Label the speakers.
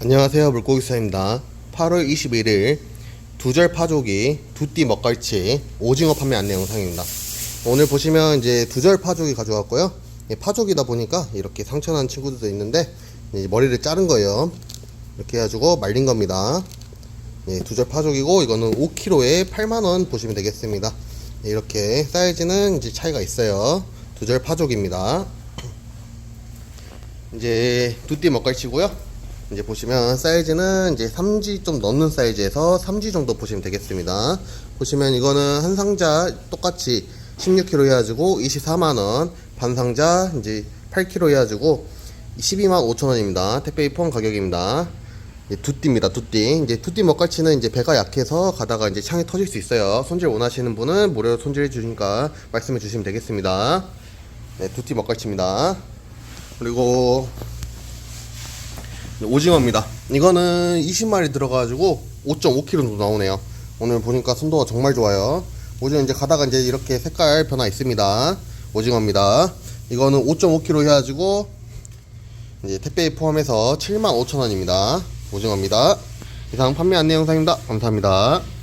Speaker 1: 안녕하세요 물고기사입니다. 8월 21일 두절 파조기 두띠 먹갈치 오징어 판매 안내 영상입니다. 오늘 보시면 이제 두절 파조기 가져왔고요. 예, 파조기다 보니까 이렇게 상처난 친구들도 있는데 머리를 자른 거예요. 이렇게 해가지고 말린 겁니다. 예, 두절 파조기고 이거는 5kg에 8만원 보시면 되겠습니다. 예, 이렇게 사이즈는 이제 차이가 있어요. 두절 파조기입니다. 이제 두띠 먹갈치고요 이제 보시면 사이즈는 이제 3G 좀 넘는 사이즈에서 3G 정도 보시면 되겠습니다. 보시면 이거는 한 상자 똑같이 16kg 해가지고 24만원, 반 상자 이제 8kg 해가지고 12만 5천원입니다. 택배 포함 가격입니다. 두띠입니다. 두띠. 이제 두띠 먹갈치는 이제 배가 약해서 가다가 이제 창이 터질 수 있어요. 손질 원하시는 분은 무료로 손질해 주시니까 말씀해 주시면 되겠습니다. 네, 두띠 먹갈치입니다. 그리고 오징어입니다. 이거는 20마리 들어가가지고 5.5kg 정도 나오네요. 오늘 보니까 순도가 정말 좋아요. 오징어 이제 가다가 이제 이렇게 색깔 변화 있습니다. 오징어입니다. 이거는 5.5kg 해가지고 이제 택배 포함해서 75,000원입니다. 오징어입니다. 이상 판매 안내 영상입니다. 감사합니다.